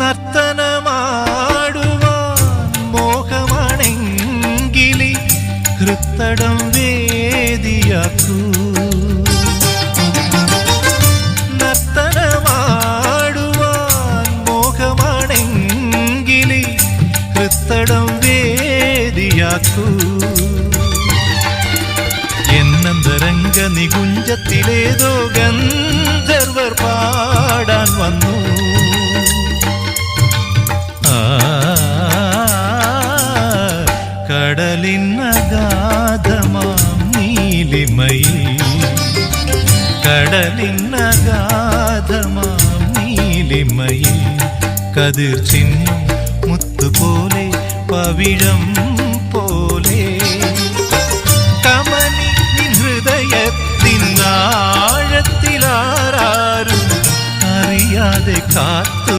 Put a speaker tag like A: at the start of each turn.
A: നർത്തനമാടുവാൻ മോഹമാണെങ്കിലി ഹൃത്തടം വേദിയാക്കൂ. നർത്തനമാടുവാൻ മോഹമാണെങ്കിലി ഹൃത്തടം വേദിയാക്കൂ. എന്നന്തരംഗ നികുഞ്ചത്തിലേതോ ഗന്ധർവർ പാടാൻ വന്നു. കടലിനഗാധമാം നീലിമയിൽ. കടലിനഗാധമാം നീലിമയിൽ. കതിർ ചിഹ്നം മുത്തുപോലെ പവിഴം പോലെ. കമനി ആഴത്തിലാരും അറിയാതെ കാത്തു